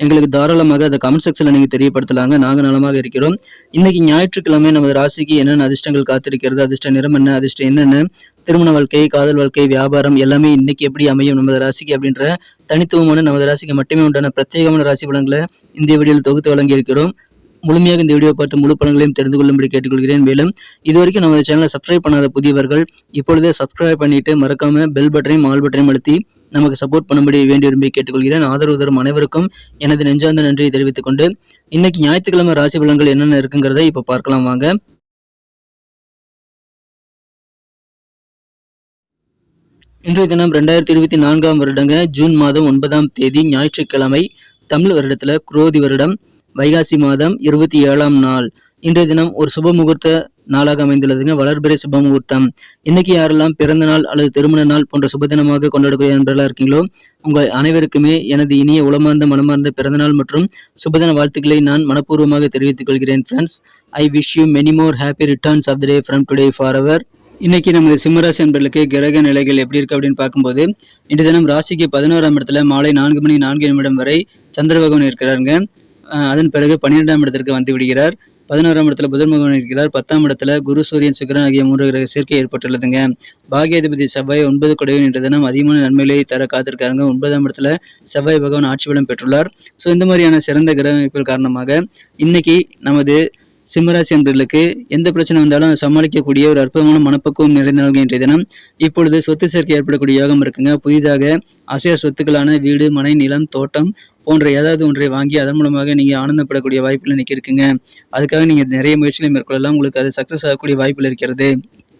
எங்களுக்கு தாராளமாக அதை கமெண்ட் செக்ஷன்ல நீங்க தெரியப்படுத்தலாங்க. நாங்க நலமாக இருக்கிறோம். இன்னைக்கு ஞாயிற்றுக்கிழமை நமது ராசிக்கு என்னென்ன அதிர்ஷ்டங்கள் காத்திருக்கிறது? அதிர்ஷ்ட நிறம் என்ன? அதிர்ஷ்டம் என்னென்ன? திருமண வாழ்க்கை காதல் வாழ்க்கை வியாபாரம் எல்லாமே இன்னைக்கு எப்படி அமையும் நமது ராசிக்கு அப்படின்ற தனித்துவமான நமது ராசிக்கு மட்டுமே உண்டான பிரத்யேகமான ராசி பலன்களை இந்த வீடியோவில் தொகுத்து வழங்கி இருக்கிறோம் முழுமையாக இந்த வீடியோ பார்த்து முழு பலன்களையும் தெரிந்து கொள்ளும்படி கேட்டுக்கொள்கிறேன். மேலும் இதுவரைக்கும் நமது சேனலை சப்ஸ்கிரைப் பண்ணாத புதியவர்கள் இப்பொழுதே சப்ஸ்கிரைப் பண்ணிட்டு மறக்காம பெல் பட்டனையும் ஆல் பட்டனையும் அழுத்தி நமக்கு சப்போர்ட் பண்ணும்படி வேண்டி விரும்பி கேட்டுக்கொள்கிறேன். ஆதரவு தரும் அனைவருக்கும் எனது நெஞ்சார்ந்த நன்றியை தெரிவித்துக் கொண்டு இன்னைக்கு ஞாயிற்றுக்கிழமை ராசி பலன்கள் என்னென்ன இருக்குங்கிறத இப்போ பார்க்கலாம் வாங்க. இன்றைய தினம் ரெண்டாயிரத்தி இருபத்தி நான்காம் வருடங்க ஜூன் மாதம் ஒன்பதாம் தேதி ஞாயிற்றுக்கிழமை தமிழ் வருடத்துல குரோதி வருடம். வைகாசி மாதம் இருபத்தி ஏழாம் நாள். இன்றைய தினம் ஒரு சுப முகூர்த்த நாளாக அமைந்துள்ளதுங்க. வளர்பிறை சுப முகூர்த்தம். இன்னைக்கு யாரெல்லாம் பிறந்த நாள் அல்லது திருமண நாள் போன்ற சுப தினமாக கொண்டாடக்கூடிய நண்பர்களாக இருக்கீங்களோ உங்கள் அனைவருக்குமே எனது இனிய உளமார்ந்த மனமார்ந்த பிறந்தநாள் மற்றும் சுபதின வாழ்த்துக்களை நான் மனப்பூர்வமாக தெரிவித்துக் கொள்கிறேன் friends I wish you many more happy returns of the day from today for our இன்னைக்கு நமது சிம்மராசி என்பர்களுக்கு கிரக நிலைகள் எப்படி இருக்கு அப்படின்னு பார்க்கும்போது இன்று தினம் ராசிக்கு பதினோராம் இடத்துல மாலை நான்கு மணி நான்கு நிமிடம் வரை சந்திர பகவான் இருக்கிறாருங்க. அதன் பிறகு பன்னிரெண்டாம் இடத்திற்கு வந்து விடுகிறார். பதினோராம் இடத்துல புதன் இருக்கிறார். பத்தாம் இடத்துல குரு சூரியன் சுக்கரன் ஆகிய மூன்று கிரக சேர்க்கை ஏற்பட்டுள்ளதுங்க. பாகியாதிபதி செவ்வாய் ஒன்பது கொடைவன் என்ற தினம் அதிகமான நன்மைகளை தர காத்திருக்காங்க ஒன்பதாம் இடத்துல செவ்வாய் பகவான் ஆட்சி பலம் பெற்றுள்ளார். ஸோ இந்த மாதிரியான சிறந்த கிரக அமைப்புகள் காரணமாக இன்னைக்கு நமது சிம்மராசி என்பவர்களுக்கு எந்த பிரச்சனை வந்தாலும் அதை சமாளிக்கக்கூடிய ஒரு அற்புதமான மனப்பக்குவம் நிறைந்தவர்கள் இன்றைய தினம். இப்பொழுது சொத்து சேர்க்கை ஏற்படக்கூடிய யோகம் இருக்குங்க. புதிதாக அசைய சொத்துக்களான வீடு மனை நிலம் தோட்டம் போன்ற ஏதாவது ஒன்றை வாங்கி அதன் மூலமாக நீங்கள் ஆனந்தப்படக்கூடிய வாய்ப்பில் இன்னைக்கு இருக்குங்க. அதுக்காக நீங்கள் நிறைய முயற்சிகளை மேற்கொள்ளலாம். உங்களுக்கு அது சக்சஸ் ஆகக்கூடிய வாய்ப்பில் இருக்கிறது.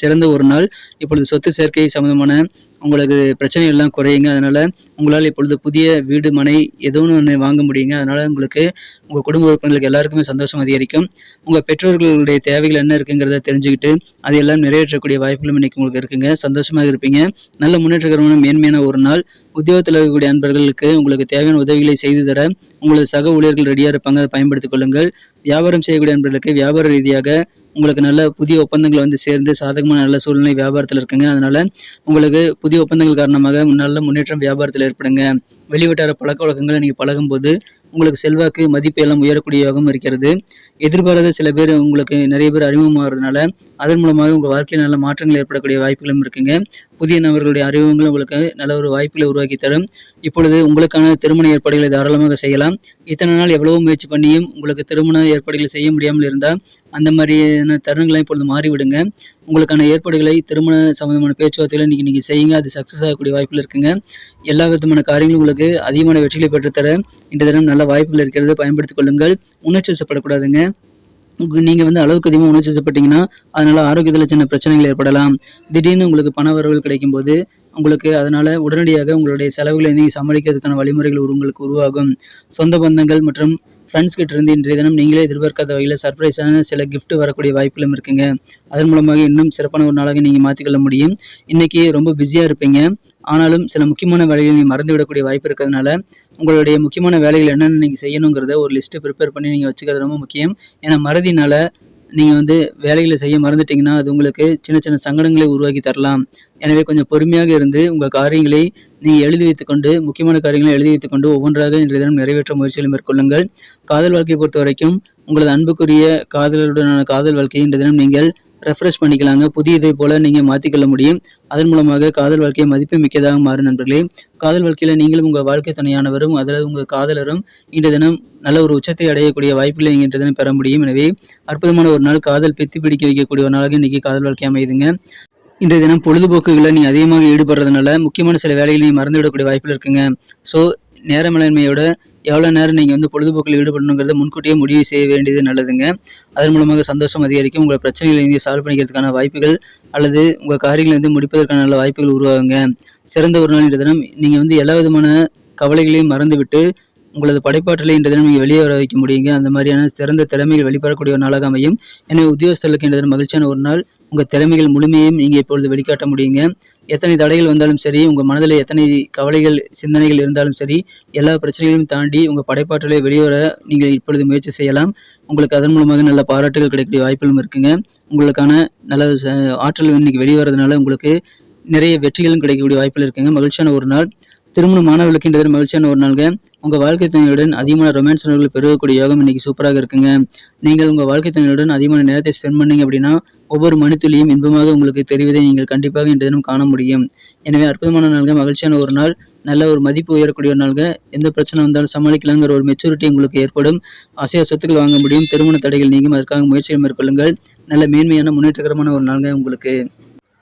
சிறந்த ஒரு நாள். இப்பொழுது சொத்து சேர்க்கை சம்பந்தமான உங்களுக்கு பிரச்சனை எல்லாம் குறையுங்க. அதனால் உங்களால் இப்பொழுது புதிய வீடு மனை ஏதோ ஒன்று வாங்க முடியுங்க. அதனால் உங்களுக்கு உங்கள் குடும்ப உறுப்பினர்களுக்கு எல்லாருக்குமே சந்தோஷம் அதிகரிக்கும். உங்கள் பெற்றோர்களுடைய தேவைகள் என்ன இருக்குங்கிறத தெரிஞ்சுக்கிட்டு அதையெல்லாம் நிறைவேற்றக்கூடிய வாய்ப்புகளும் இன்றைக்கி உங்களுக்கு இருக்குங்க. சந்தோஷமாக இருப்பீங்க. நல்ல முன்னேற்றகரமான மேன்மையான ஒரு நாள். உத்தியோகத்தில் இருக்கக்கூடிய அன்பர்களுக்கு உங்களுக்கு தேவையான உதவிகளை செய்து தர உங்களது சக ஊழியர்கள் ரெடியாக இருப்பாங்க. அதை பயன்படுத்திக் கொள்ளுங்கள். வியாபாரம் செய்யக்கூடிய அன்பர்களுக்கு வியாபார ரீதியாக உங்களுக்கு நல்ல புதிய ஒப்பந்தங்கள் வந்து சேர்ந்து சாதகமான நல்ல சூழ்நிலை வியாபாரத்தில் இருக்குங்க. அதனால உங்களுக்கு புதிய ஒப்பந்தங்கள் காரணமாக நல்ல முன்னேற்றம் வியாபாரத்தில் ஏற்படுங்க. வெளிவட்டார பழக்க வழக்கங்களை நீங்கள் பழகும்போது உங்களுக்கு செல்வாக்கு மதிப்பு எல்லாம் உயரக்கூடிய யோகம் இருக்கிறது. எதிர்பாராத சில பேர் உங்களுக்கு நிறைய பேர் அறிமுகமாகிறதுனால அதன் மூலமாக உங்கள் வாழ்க்கையில் நல்ல மாற்றங்கள் ஏற்படக்கூடிய வாய்ப்புகளும் இருக்குங்க. புதிய நபர்களுடைய அறிமுகங்கள் உங்களுக்கு நல்ல ஒரு வாய்ப்புகளை உருவாக்கி தரும். இப்பொழுது உங்களுக்கான திருமண ஏற்பாடுகளை தாராளமாக செய்யலாம். இத்தனை நாள் எவ்வளவோ முயற்சி பண்ணியும் உங்களுக்கு திருமண ஏற்பாடுகள் செய்ய முடியாமல் இருந்தால் அந்த மாதிரியான தருணங்களை இப்பொழுது மாறிவிடுங்க. உங்களுக்கான ஏற்பாடுகளை திருமண சம்பந்தமான பேச்சுவார்த்தைகளை நீங்கள் நீங்கள் செய்யுங்க. அது சக்ஸஸ் ஆகக்கூடிய வாய்ப்பில் இருக்குங்க. எல்லா விதமான காரியங்களும் உங்களுக்கு அதிகமான வெற்றிகளை பெற்றுத்தர இந்த தினம் நல்ல வாய்ப்புகள் இருக்கிறது பயன்படுத்திக் கொள்ளுங்கள். உணர்ச்சிசப்படக்கூடாதுங்க நீங்கள் வந்து அளவுக்கு அதிகமாக உணர்ச்சிசப்பட்டீங்கன்னா அதனால் ஆரோக்கியத்தில் சின்ன பிரச்சனைகள் ஏற்படலாம். திடீர்னு உங்களுக்கு பண வரவுகள் கிடைக்கும் போது உங்களுக்கு அதனால் உடனடியாக உங்களுடைய செலவுகளை நீங்கள் சமாளிக்கிறதுக்கான வழிமுறைகள் ஒரு- உங்களுக்கு உருவாகும். சொந்த பந்தங்கள் மற்றும் ஃப்ரெண்ட்ஸ் கிட்ட இருந்து இன்றைய தினம் நீங்களே எதிர்பார்க்காத வகையில் சர்ப்ரைஸான சில கிஃப்ட் வரக்கூடிய வாய்ப்புகளும் இருக்குங்க. அதன் மூலமாக இன்னும் சிறப்பான ஒரு நாளாக நீங்கள் மாற்றிக்கொள்ள முடியும். இன்னைக்கு ரொம்ப பிஸியாக இருப்பீங்க. ஆனாலும் சில முக்கியமான வேலைகளை நீங்கள் மறந்து விடக்கூடிய வாய்ப்பு இருக்கிறதுனால உங்களுடைய முக்கியமான வேலைகள் என்னென்ன நீங்கள் செய்யணுங்கிறத ஒரு லிஸ்ட்டு ப்ரிப்பேர் பண்ணி நீங்கள் வச்சுக்கிறது ரொம்ப முக்கியம். ஏன்னா மறதினால நீங்கள் வந்து வேலைகளை செய்ய மறந்துட்டீங்கன்னா அது உங்களுக்கு சின்ன சின்ன சங்கடங்களை உருவாக்கி தரலாம். எனவே கொஞ்சம் பொறுமையாக இருந்து உங்கள் காரியங்களை நீங்கள் எழுதி வைத்துக்கொண்டு முக்கியமான காரியங்களை எழுதி வைத்துக்கொண்டு ஒவ்வொன்றாக இன்றைய தினம் நிறைவேற்ற முயற்சிகளை மேற்கொள்ளுங்கள். காதல் வாழ்க்கையை பொறுத்த வரைக்கும் உங்களது அன்புக்குரிய காதலருடனான காதல் வாழ்க்கையை இன்றைய தினம் நீங்கள் ரெஃப்ரெஷ் பண்ணிக்கலாங்க. புதியதை போல நீங்கள் மாற்றிக்கொள்ள முடியும். அதன் மூலமாக காதல் வாழ்க்கையை மதிப்பு மிக்கதாக மாறும் நண்பர்களே. காதல் வாழ்க்கையில் நீங்களும் உங்கள் வாழ்க்கை துணையானவரும் அதில் உங்கள் காதலரும் இன்றைய தினம் நல்ல ஒரு உச்சத்தை அடையக்கூடிய வாய்ப்புகளை என்ற தினம் பெற முடியும். எனவே அற்புதமான ஒரு நாள் காதல் பெத்தி பிடிக்க வைக்கக்கூடிய ஒரு நாளாக இன்றைக்கி காதல் வாழ்க்கை அமையுதுங்க. இன்றைய தினம் பொழுதுபோக்குகளை நீங்கள் அதிகமாக ஈடுபடுறதுனால முக்கியமான சில வேலைகளை நீங்கள் மறந்து வாய்ப்புகள் இருக்குங்க. ஸோ நேர எவ்வளோ நேரம் நீங்கள் வந்து பொழுதுபோக்கில் ஈடுபடணுங்கிறத முன்கூட்டியே முடிவு செய்ய வேண்டியது நல்லதுங்க. அதன் மூலமாக சந்தோஷம் அதிகரிக்கும். உங்கள் பிரச்சனைகளை நீங்கள் சால்வ் பண்ணிக்கிறதுக்கான வாய்ப்புகள் அல்லது உங்கள் காரியங்களை வந்து முடிப்பதற்கான நல்ல வாய்ப்புகள் உருவாகுங்க. சிறந்த ஒரு நாள் இன்றைய தினம். நீங்கள் வந்து எல்லா விதமான கவலைகளையும் மறந்துவிட்டு உங்களது படைப்பாற்றலை இன்றைய தினம் நீங்கள் வெளியே வர வைக்க முடியுங்க. அந்த மாதிரியான சிறந்த திறமைகள் வெளிப்படக்கூடிய ஒரு நாளாக அமையும். எனவே உத்தியோகஸ்தர்களுக்கு இன்றைய தினம் மகிழ்ச்சியான ஒரு நாள். உங்கள் திறமைகள் முழுமையையும் நீங்கள் இப்பொழுது வெளிக்காட்ட முடியுங்க. எத்தனை தடைகள் வந்தாலும் சரி உங்கள் மனதில் எத்தனை கவலைகள் சிந்தனைகள் இருந்தாலும் சரி எல்லா பிரச்சனைகளையும் தாண்டி உங்கள் படைப்பாற்றலை வெளிவர நீங்கள் இப்பொழுது முயற்சி செய்யலாம். உங்களுக்கு அதன் மூலமாக நல்ல பாராட்டுகள் கிடைக்கக்கூடிய வாய்ப்புகளும் இருக்குங்க. உங்களுக்கான நல்ல ஆற்றல் இன்னைக்கு வெளிவரதுனால உங்களுக்கு நிறைய வெற்றிகளும் கிடைக்கக்கூடிய வாய்ப்புகள் இருக்குங்க. மகிழ்ச்சியான ஒரு நாள். திருமணம் மாணவர்களுக்கு இன்றது மகிழ்ச்சியான ஒரு நாளுங்க. உங்க வாழ்க்கை துணையுடன் அதிகமான ரொமான்ஸ் உணர்வுகள் பெருகக்கூடிய யோகம் இன்னைக்கு சூப்பராக இருக்குங்க. நீங்கள் உங்க வாழ்க்கை துணையுடன் அதிகமான நேரத்தை ஸ்பெண்ட் பண்ணீங்க அப்படின்னா ஒவ்வொரு மணித்துளியும் இன்பமாக உங்களுக்கு தெரிவதை நீங்கள் கண்டிப்பாக இன்றைய தினம் காண முடியும். எனவே அற்புதமான நாள்கள் மகிழ்ச்சியான ஒரு நாள் நல்ல ஒரு மதிப்பு உயரக்கூடிய ஒரு நாள்க எந்த பிரச்சனை வந்தாலும் சமாளிக்கலாங்கிற ஒரு மெச்சூரிட்டி உங்களுக்கு ஏற்படும். அசைய சொத்துக்கள் வாங்க முடியும் திருமண தடைகள் நீங்கும். அதற்காக முயற்சிகள் மேற்கொள்ளுங்கள். நல்ல மேன்மையான முன்னேற்றகரமான ஒரு நாள்கள் உங்களுக்கு.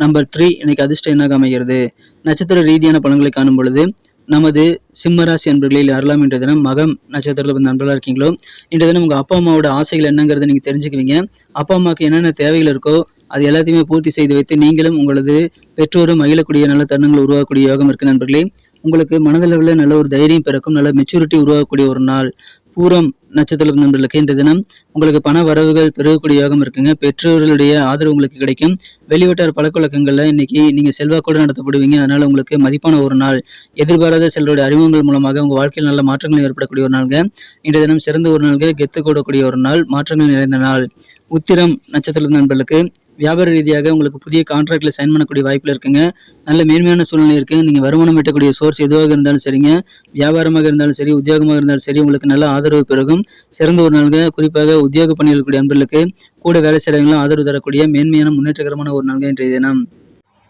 நம்பர் த்ரீ இன்னைக்கு அதிர்ஷ்டம் என்னாக அமைகிறது? நட்சத்திர ரீதியான பலன்களை காணும் பொழுது நமது சிம்மராசி அன்பர்களில் யாரெல்லாம் இன்றைய தினம் மகம் நட்சத்திரத்தில் வந்து நண்பர்களாக இருக்கீங்களோ? இன்றைய தினம் உங்கள் அப்பா அம்மாவோட ஆசைகள் என்னங்கிறத நீங்கள் தெரிஞ்சுக்குவீங்க. அப்பா அம்மாவுக்கு என்னென்ன தேவைகள் இருக்கோ அது எல்லாத்தையுமே பூர்த்தி செய்து வைத்து நீங்களும் உங்களது பெற்றோரும் மகிழக்கூடிய நல்ல தருணங்கள் உருவாக்கக்கூடிய யோகம் இருக்கு நண்பர்களே. உங்களுக்கு மனதளவில் நல்ல ஒரு தைரியம் பிறக்கும் நல்ல மெச்சூரிட்டி உருவாகக்கூடிய ஒரு நாள். பூரம் நட்சத்திரம் நண்பர்களுக்கு இன்றைய தினம் உங்களுக்கு பண வரவுகள் பெருகக்கூடிய யோகம் இருக்குங்க. பெற்றோர்களுடைய ஆதரவு உங்களுக்கு கிடைக்கும். வெளிவட்டார் பழக்கவழக்கங்களில் இன்னைக்கு நீங்கள் செல்வாக்கோடு நடத்தப்படுவீங்க. அதனால உங்களுக்கு மதிப்பான ஒரு நாள் எதிர்பாராத சிலருடைய அறிமுகங்கள் மூலமாக உங்கள் வாழ்க்கையில் நல்ல மாற்றங்கள் ஏற்படக்கூடிய ஒரு நாள்ங்க. இன்றைய தினம் சிறந்த ஒரு நாள்கள் கெத்து கூடக்கூடிய ஒரு நாள் மாற்றங்கள் நிறைந்த நாள். உத்திரம் நட்சத்திர நண்பர்களுக்கு வியாபார ரீதியாக உங்களுக்கு புதிய கான்ட்ராக்டில் சைன் பண்ணக்கூடிய வாய்ப்பில் இருக்குங்க. நல்ல மேன்மையான சூழ்நிலை இருக்குது நீங்கள் வருமானம் ஈட்டக்கூடிய சோர்ஸ் எதுவாக இருந்தாலும் சரிங்க. வியாபாரமாக இருந்தாலும் சரி உத்தியோகமாக இருந்தாலும் சரி உங்களுக்கு நல்ல ஆதரவு பெருகும். சிறந்த ஒரு நாளுங்க. குறிப்பாக உத்தியோக பணியில் கூடிய அன்பர்களுக்கு கூட வேலை செய்கிறவங்களும் ஆதரவு தரக்கூடிய மேன்மையான முன்னேற்றகரமான ஒரு நாள்ங்க இன்றைய தினம்